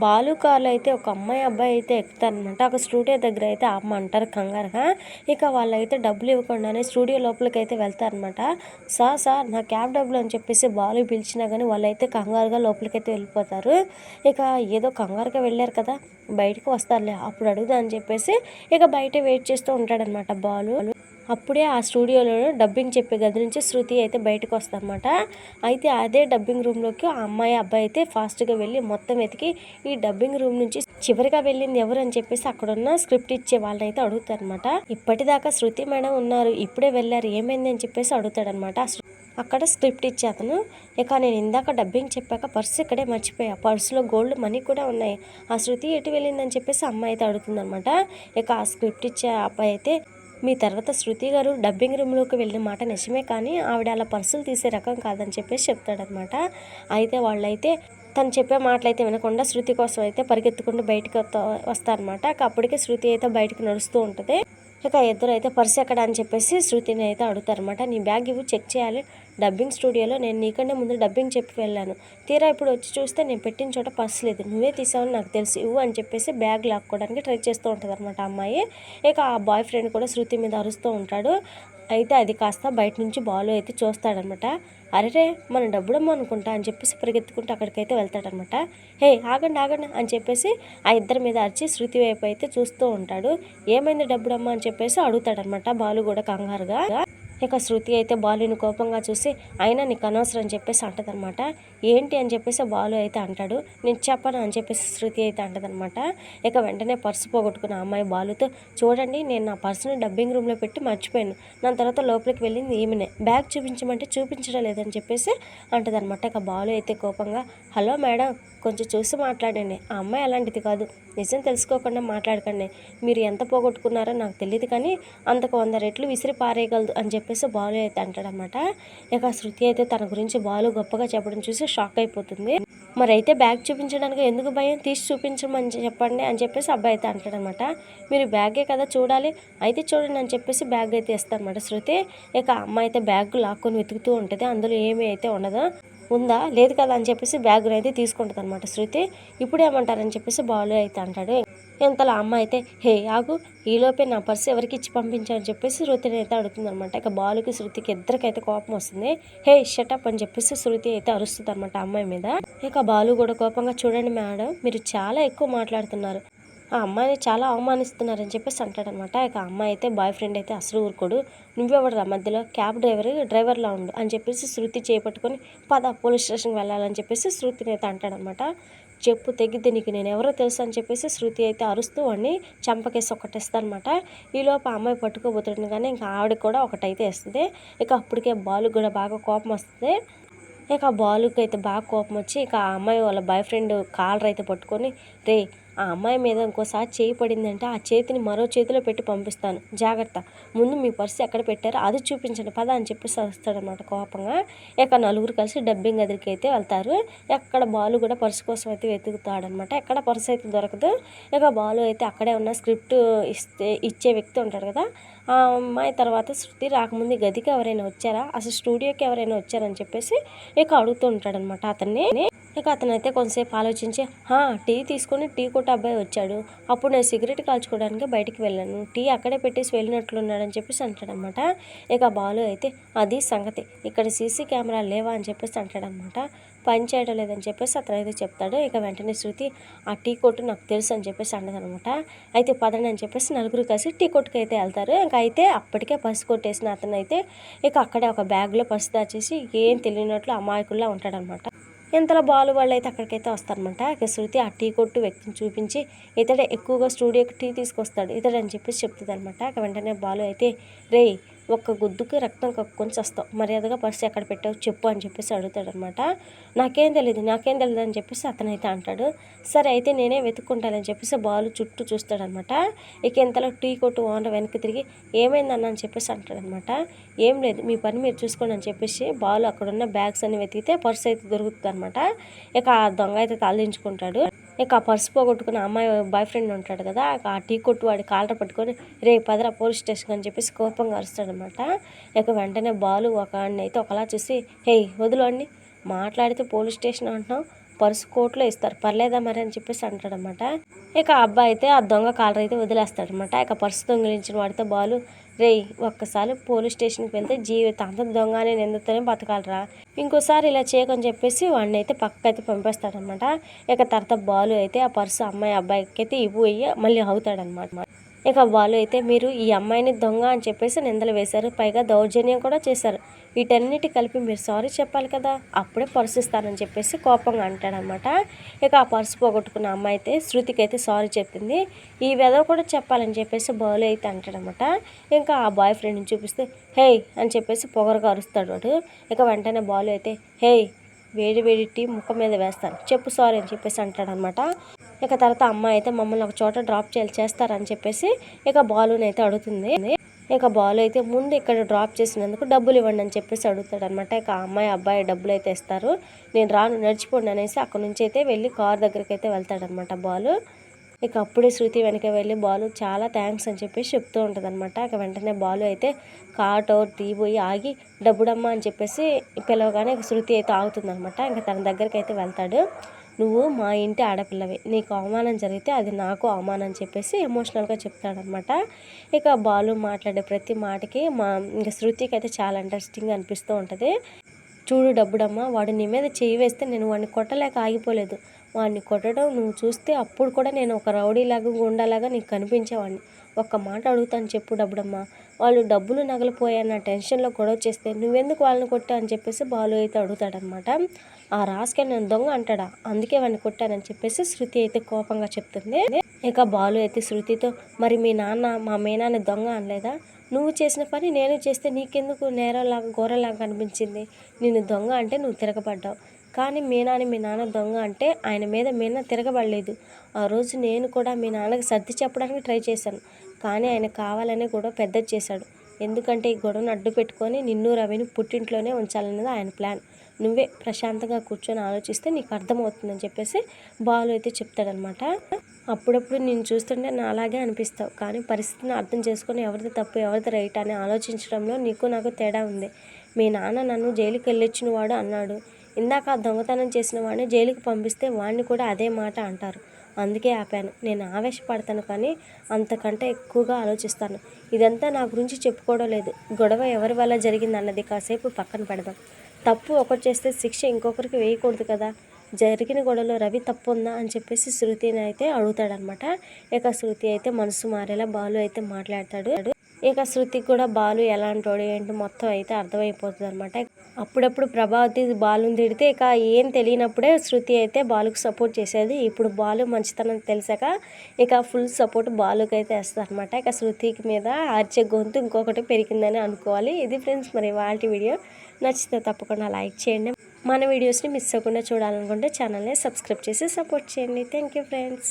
బాలు కార్లో అయితే ఒక అమ్మాయి అబ్బాయి అయితే ఎక్కుతారనమాట. ఒక స్టూడియో దగ్గర అయితే ఆపమంటారు కంగారుగా ఇక వాళ్ళైతే డబ్బులు ఇవ్వకుండానే స్టూడియో లోపలికి అయితే వెళ్తారనమాట. సార్ సార్ నా క్యాబ్ డబ్బులు అని చెప్పేసి బాలు పిలిచినా కానీ వాళ్ళైతే కంగారుగా లోపలికి అయితే వెళ్ళిపోతారు. ఇక ఏదో కంగారుగా వెళ్ళారు కదా బయటకు వస్తారులే అప్పుడు అడుగుదా అని చెప్పేసి ఇక బయట వెయిట్ చేస్తూ ఉంటాడనమాట బాలు. అప్పుడే ఆ స్టూడియోలో డబ్బింగ్ చెప్పే గది నుంచి శృతి అయితే బయటకు వస్తారన్నమాట అయితే అదే డబ్బింగ్ రూమ్లోకి ఆ అమ్మాయి అబ్బాయి అయితే ఫాస్ట్గా వెళ్ళి మొత్తం వెతికి ఈ డబ్బింగ్ రూమ్ నుంచి చివరిగా వెళ్ళింది ఎవరు అని చెప్పేసి అక్కడ ఉన్న స్క్రిప్ట్ ఇచ్చే వాళ్ళని అయితే అడుగుతారనమాట ఇప్పటిదాకా శృతి మేడం ఉన్నారు ఇప్పుడే వెళ్ళారు ఏమైంది అని చెప్పేసి అడుగుతాడనమాట అక్కడ స్క్రిప్ట్ ఇచ్చే అతను ఇక నేను ఇందాక డబ్బింగ్ చెప్పాక పర్స్ ఇక్కడే మర్చిపోయా పర్సులో గోల్డ్ మనీ కూడా ఉన్నాయి. ఆ శృతి ఎటు వెళ్ళిందని చెప్పేసి అమ్మాయి అయితే అడుగుతుందనమాట ఇక ఆ స్క్రిప్ట్ ఇచ్చే అబ్బాయి అయితే మీ తర్వాత శృతి గారు డబ్బింగ్ రూమ్లోకి వెళ్ళిన మాట నిజమే కానీ ఆవిడ అలా పర్సులు తీసే రకం కాదని చెప్పేసి చెప్తాడనమాట అయితే వాళ్ళైతే తను చెప్పే మాటలైతే వినకుండా శృతి కోసం అయితే పరిగెత్తుకుంటూ బయటకు వస్తారనమాట అప్పటికే శృతి అయితే బయటకు నడుస్తూ ఉంటుంది. ఇక ఇద్దరు అయితే పర్స్ ఎక్కడ అని చెప్పేసి శృతిని అయితే అడుగుతారనమాట నీ బ్యాగ్ ఇవ్వు చెక్ చేయాలి. డబ్బింగ్ స్టూడియోలో నేను నీకంటే ముందు డబ్బింగ్ చెప్పి వెళ్ళాను. తీరా ఇప్పుడు వచ్చి చూస్తే నేను పెట్టిన చోట పర్స్ లేదు. నువ్వే తీసావని నాకు తెలుసు. ఇవ్వు అని చెప్పేసి బ్యాగ్ లాక్కోవడానికి ట్రై చేస్తూ ఉంటుంది అనమాట అమ్మాయి. ఇక ఆ బాయ్ ఫ్రెండ్ కూడా శృతి మీద అరుస్తూ ఉంటాడు. అయితే అది కాస్త బయట నుంచి బాలు అయితే చూస్తాడనమాట అరే మనం డబ్బుడమ్మ అనుకుంటా అని చెప్పేసి పరిగెత్తుకుంటూ అక్కడికైతే వెళ్తాడనమాట హే ఆగండి ఆగండి అని చెప్పేసి ఆ ఇద్దరి మీద అరిచి శృతి వైపు అయితే చూస్తూ ఉంటాడు. ఏమైంది డబ్బుడమ్మ అని చెప్పేసి అడుగుతాడనమాట బాలు కూడా కంగారుగా. ఇక శృతి అయితే బాలుని కోపంగా చూసి అయినా నీకు అనవసరం అని చెప్పేసి అంటదనమాట. ఏంటి అని చెప్పేసి బాలు అయితే అంటాడు. నేను చెప్పను అని చెప్పేసి శృతి అయితే అంటదనమాట. ఇక వెంటనే పర్సు పోగొట్టుకున్న అమ్మాయి బాలుతో చూడండి నేను నా పర్సును డబ్బింగ్ రూమ్లో పెట్టి మర్చిపోయాను. దాని తర్వాత లోపలికి వెళ్ళింది ఈమెనే. బ్యాగ్ చూపించమంటే చూపించడం లేదని చెప్పేసి అంటదనమాట. ఇక బాలు అయితే కోపంగా హలో మేడం కొంచెం చూసి మాట్లాడండి. ఆ అమ్మాయి అలాంటిది కాదు. నిజం తెలుసుకోకుండా మాట్లాడకండి. మీరు ఎంత పోగొట్టుకున్నారో నాకు తెలియదు కానీ అంతకు వంద రెట్లు విసిరి పారేయగలదు అని చెప్పేసి బాలు అయితే అంటాడనమాట. ఇక శృతి అయితే తన గురించి బాలు గొప్పగా చెప్పడం చూసి షాక్ అయిపోతుంది. మరి అయితే బ్యాగ్ చూపించడానికి ఎందుకు భయం? తీసి చూపించమని చెప్పండి అని చెప్పేసి అబ్బాయి అయితే అంటాడనమాట. మీరు బ్యాగే కదా చూడాలి. అయితే చూడండి అని చెప్పేసి బ్యాగ్ అయితే ఇస్తానమాట శృతి. ఇక అమ్మాయి అయితే బ్యాగ్ లాక్కొని వెతుకుతూ ఉంటుంది. అందులో ఏమీ అయితే ఉండదు? ఉందా? లేదు కదా అని చెప్పేసి బ్యాగ్ అయితే తీసుకుంటుంది అనమాట శృతి. ఇప్పుడు ఏమంటారని చెప్పేసి బాలు అయితే అంటాడు. ఇంతలో అమ్మ అయితే హే ఆగు ఈలోపే నా పర్సు ఎవరికి ఇచ్చి పంపించాలని చెప్పేసి శృతిని అయితే అడుగుతుంది అనమాట ఇక బాలుకి శృతికి ఇద్దరికైతే కోపం వస్తుంది. హే షటప్ అని చెప్పేసి శృతి అయితే అరుస్తుంది అనమాట అమ్మాయి మీద. ఇక బాలు కూడా కోపంగా చూడండి మేడం మీరు చాలా ఎక్కువ మాట్లాడుతున్నారు. ఆ అమ్మాయిని చాలా అవమానిస్తున్నారని చెప్పేసి అంటాడనమాట ఇక అమ్మాయి అయితే బాయ్ ఫ్రెండ్ అయితే అసలు ఊరుకోడు. నువ్వెవడరా మధ్యలో? క్యాబ్ డ్రైవర్ డ్రైవర్లా ఉండు అని చెప్పేసి శృతి చేపట్టుకొని పద పోలీస్ స్టేషన్కి వెళ్ళాలని చెప్పేసి శృతిని అయితే అంటాడనమాట చెప్పు తెగిద్ది నీకు నేను ఎవరో తెలుసు అని చెప్పేసి శృతి అయితే అరుస్తూ వాడిని చంపకేసి ఒకటేస్తానమాట ఈలోపు అమ్మాయి పట్టుకోబోతుంది కానీ ఇంకా ఆవిడ కూడా ఒకటైతే వేస్తుంది. ఇక అప్పటికే బాలు కూడా బాగా కోపం వస్తుంది. ఇక బాలుకి అయితే బాగా కోపం వచ్చి ఇక ఆ అమ్మాయి వాళ్ళ బాయ్ ఫ్రెండ్ కాలర్ అయితే పట్టుకొని రే ఆ అమ్మాయి మీద ఇంకోసారి చేయి పడిందంటే ఆ చేతిని మరో చేతిలో పెట్టి పంపిస్తాను. జాగ్రత్త. ముందు మీ పర్సు ఎక్కడ పెట్టారో అది చూపించండి. పద అని చెప్పేసి వస్తాడనమాట కోపంగా. ఇక నలుగురు కలిసి డబ్బింగ్ గదికి అయితే వెళ్తారు. ఎక్కడ బాలు కూడా పర్సు కోసం అయితే వెతుకుతాడనమాట ఎక్కడ పర్సు అయితే దొరకదు. ఇక బాలు అయితే అక్కడే ఉన్న స్క్రిప్ట్ ఇస్తే ఇచ్చే వ్యక్తి ఉంటాడు కదా. ఆ అమ్మాయి తర్వాత శృతి రాకముందు గదికి ఎవరైనా వచ్చారా? అసలు స్టూడియోకి ఎవరైనా వచ్చారని చెప్పేసి ఇక అడుగుతూ ఉంటాడనమాట అతన్ని. ఇక అతను అయితే కొంతసేపు ఆలోచించి టీ తీసుకొని టీ కొట్ట అబ్బాయి వచ్చాడు. అప్పుడు నేను సిగరెట్ కాల్చుకోవడానికి బయటికి వెళ్ళాను. టీ అక్కడే పెట్టేసి వెళ్ళినట్లున్నాడని చెప్పేసి అంటాడనమాట. ఇక బాలు అయితే అది సంగతి. ఇక్కడ సీసీ కెమెరా లేవా? అని చెప్పేసి అంటాడనమాట. పని చేయడం లేదని చెప్పేసి అతను అయితే చెప్తాడు. ఇక వెంటనే శృతి ఆ టీ కొట్టు నాకు తెలుసు అని చెప్పేసి అనమాట అయితే పదండి అని చెప్పేసి నలుగురు కలిసి టీ కొట్టుకు అయితే వెళ్తారు. ఇంకా అయితే అప్పటికే పసి కొట్టేసిన అతను అయితే ఇక అక్కడే ఒక బ్యాగ్లో పసి దాచేసి ఏం తెలియనట్లు అమాయకుల్లా ఉంటాడనమాట. ఇంతలో బాలు వాళ్ళు అయితే అక్కడికైతే వస్తారనమాట ఇక శృతి ఆ టీ కొట్టు వ్యక్తిని చూపించి ఇతడే ఎక్కువగా స్టూడియోకి టీ తీసుకొస్తాడు ఇతడు అని చెప్పేసి చెప్తుంది అనమాట ఇక వెంటనే బాలు అయితే రే ఒక్క గుద్దుకి రక్తం కక్కుకొని వస్తావు మర్యాదగా పర్సు ఎక్కడ పెట్టావు చెప్పు అని చెప్పేసి అడుగుతాడనమాట నాకేం తెలియదు నాకేం తెలియదు అని చెప్పేసి అతనైతే అంటాడు. సరే అయితే నేనే వెతుక్కుంటానని చెప్పేసి బాలు చుట్టూ చూస్తాడనమాట ఇక ఇంతలో టీ కొట్టు ఓనర్ వెనక్కి తిరిగి ఏమైందన్న? అని చెప్పేసి అంటాడనమాట ఏం లేదు మీ పని మీరు చూసుకోండి అని చెప్పేసి బాలు అక్కడున్న బ్యాగ్స్ అన్ని వెతికితే పర్స్ అయితే దొరుకుతుంది అనమాట ఇక ఆ దొంగ అయితే తలదించుకుంటాడు. ఇక ఆ పర్సు పోగొట్టుకున్న అమ్మాయి బాయ్ ఫ్రెండ్ ఉంటాడు కదా ఆ టీ కొట్టు వాడి కాలర్ పట్టుకొని రే పదరా పోలీస్ స్టేషన్ అని చెప్పేసి కోపంగా అరుస్తాడనమాట. ఇక వెంటనే బాలు ఒక అయితే ఒకలా చూసి హే వదులు అండి మాట్లాడితే పోలీస్ స్టేషన్ అంటున్నాం పర్సు కోట్లో ఇస్తారు పర్లేదా మరి అని చెప్పేసి అంటాడనమాట. ఇక ఆ అబ్బాయి అయితే ఆ దొంగ కాలర్ అయితే వదిలేస్తాడనమాట. ఇక పర్సు దొంగిలించిన వాడితో బాలు రేయ్ ఒక్కసారి పోలీస్ స్టేషన్కి వెళ్తే జీవితాంతం దొంగ అని నిందతోనే బతకాలరా. ఇంకోసారి ఇలా చేయకని చెప్పేసి వాడిని అయితే పక్క అయితే పంపేస్తాడనమాట. ఇక తర్వాత బాలు అయితే ఆ పర్సు అమ్మాయి అబ్బాయికి అయితే ఇవ్వయి మళ్ళీ అవుతాడనమాట. ఇక వాళ్ళు అయితే మీరు ఈ అమ్మాయిని దొంగ అని చెప్పేసి నిందలు వేశారు పైగా దౌర్జన్యం కూడా చేశారు. వీటన్నిటి కలిపి మీరు సారీ చెప్పాలి కదా అప్పుడే పర్సు ఇస్తానని చెప్పేసి కోపంగా అంటాడనమాట. ఇక ఆ పర్సు పోగొట్టుకున్న అమ్మాయి అయితే శృతికి అయితే సారీ చెప్పింది. ఈ వెధవ కూడా చెప్పాలని చెప్పేసి బాలు అయితే అంటాడనమాట. ఇంకా ఆ బాయ్ ఫ్రెండ్ని చూపిస్తే హేయ్ అని చెప్పేసి పొగరుగా అరుస్తాడు వాడు. ఇక వెంటనే బాలు అయితే హేయ్ వేడి వేడి టీ ముఖం మీద వేస్తాను చెప్పు సారీ అని చెప్పేసి అంటాడనమాట. ఇక తర్వాత అమ్మాయి అయితే మమ్మల్ని ఒక చోట డ్రాప్ చేయాలి చేస్తారని చెప్పేసి ఇక బాలుని అయితే అడుగుతుంది. ఇక బాలు అయితే ముందు ఇక్కడ డ్రాప్ చేసినందుకు డబ్బులు ఇవ్వండి అని చెప్పేసి అడుగుతాడు అనమాట ఇక అమ్మాయి అబ్బాయి డబ్బులు అయితే ఇస్తారు. నేను రాను నడిచిపోండి అనేసి అక్కడ నుంచి అయితే వెళ్ళి కార్ దగ్గరికి అయితే వెళ్తాడనమాట బాలు ఇక అప్పుడే శృతి వెనక వెళ్ళి బాలు చాలా థ్యాంక్స్ అని చెప్పేసి చెప్తూ ఉంటుంది అనమాట ఇక వెంటనే బాలు అయితే కాటో టీ పోయి ఆగి డబ్బుడమ్మ అని చెప్పేసి పిలవగానే శృతి అయితే ఆగుతుంది అనమాట ఇంకా తన దగ్గరికి అయితే వెళ్తాడు. నువ్వు మా ఇంటి ఆడపిల్లవి. నీకు అవమానం జరిగితే అది నాకు అవమానం చెప్పేసి ఎమోషనల్గా చెప్తాడనమాట ఇక బాలు మాట్లాడే ప్రతి మాటకి మా ఇంకా శృతికి అయితే చాలా ఇంట్రెస్టింగ్ అనిపిస్తూ ఉంటుంది. చూడు డబ్బుడమ్మ వాడు నీ మీద చేయి వేస్తే నేను వాడిని కొట్టలేక ఆగిపోలేదు. వాడిని కొట్టడం నువ్వు చూస్తే అప్పుడు కూడా నేను ఒక రౌడీలాగా గుండాలాగా నీకు కనిపించేవాడిని. ఒక్క మాట అడుగుతాను చెప్పు డబ్బుడమ్మ. వాళ్ళు డబ్బులు నగలిపోయాయన్న టెన్షన్లో గొడవ చేస్తే నువ్వెందుకు వాళ్ళని కొట్టా అని చెప్పేసి బాలు అయితే అడుగుతాడనమాట ఆ రాసుకే నేను దొంగ అంటాడా? అందుకే వాడిని కొట్టానని చెప్పేసి శృతి అయితే కోపంగా చెప్తుంది. ఇక బాలు అయితే శృతితో మరి మీ నాన్న మా మేనాన్ని దొంగ అనలేదా? నువ్వు చేసిన పని నేను చేస్తే నీకెందుకు నేరలాగా ఘోరలాగా కనిపించింది? నేను దొంగ అంటే నువ్వు తిరగబడ్డావు. కానీ మీనాని మీ నాన్న దొంగ అంటే ఆయన మీద మీనా తిరగబడలేదు. ఆ రోజు నేను కూడా మీ నాన్నకి సర్ది చెప్పడానికి ట్రై చేశాను. కానీ ఆయన కావాలనే కూడా పెద్దది చేశాడు. ఎందుకంటే ఈ గొడవను అడ్డు పెట్టుకొని నిన్ను రవిని పుట్టింట్లోనే ఉంచాలన్నది ఆయన ప్లాన్. నువ్వే ప్రశాంతంగా కూర్చొని ఆలోచిస్తే నీకు అర్థమవుతుందని చెప్పేసి బాలు అయితే చెప్తాడనమాట అప్పుడప్పుడు నేను చూస్తుంటే నా అలాగే అనిపిస్తావు. కానీ పరిస్థితిని అర్థం చేసుకొని ఎవరిది తప్పు ఎవరిది రైట్ అని ఆలోచించడంలో నీకు నాకు తేడా ఉంది. మీ నాన్న నన్ను జైలుకి వెళ్ళొచ్చిన వాడు అన్నాడు. ఇందాక దొంగతనం చేసిన వాడిని జైలుకి పంపిస్తే వాడిని కూడా అదే మాట అంటారు. అందుకే ఆపాను. నేను ఆవేశపడతాను కానీ అంతకంటే ఎక్కువగా ఆలోచిస్తాను. ఇదంతా నా గురించి చెప్పుకోవడం లేదు. గొడవ ఎవరి వల్ల జరిగింది అన్నది కాసేపు పక్కన పెడదాం. తప్పు ఒకటి చేస్తే శిక్ష ఇంకొకరికి వేయకూడదు కదా. జరిగిన గొడవలో రవి తప్పు ఉందా అని చెప్పేసి శృతిని అయితే అడుగుతాడనమాట. ఇక శృతి అయితే మనసు మారేలా బాలు అయితే మాట్లాడతాడు. ఇక శృతికి కూడా బాలు ఎలాంటోడు ఏంటి మొత్తం అయితే అర్థమైపోతుంది అనమాట అప్పుడప్పుడు ప్రభావతి బాలుని తిడితే ఇక ఏం తెలియనప్పుడే శృతి అయితే బాలుకు సపోర్ట్ చేసేది. ఇప్పుడు బాలు మంచితనం తెలిసాక ఇక ఫుల్ సపోర్ట్ బాలుకి అయితే వేస్తుంది ఇక శృతికి మీద అరిచే గొంతు ఇంకొకటి పెరిగిందని అనుకోవాలి. ఇది ఫ్రెండ్స్ మరి వాళ్ళ వీడియో. నచ్చితే తప్పకుండా లైక్ చేయండి. మన వీడియోస్ని మిస్ అవ్వకుండా చూడాలనుకుంటే ఛానల్ని సబ్స్క్రైబ్ చేసి సపోర్ట్ చేయండి. Thank you friends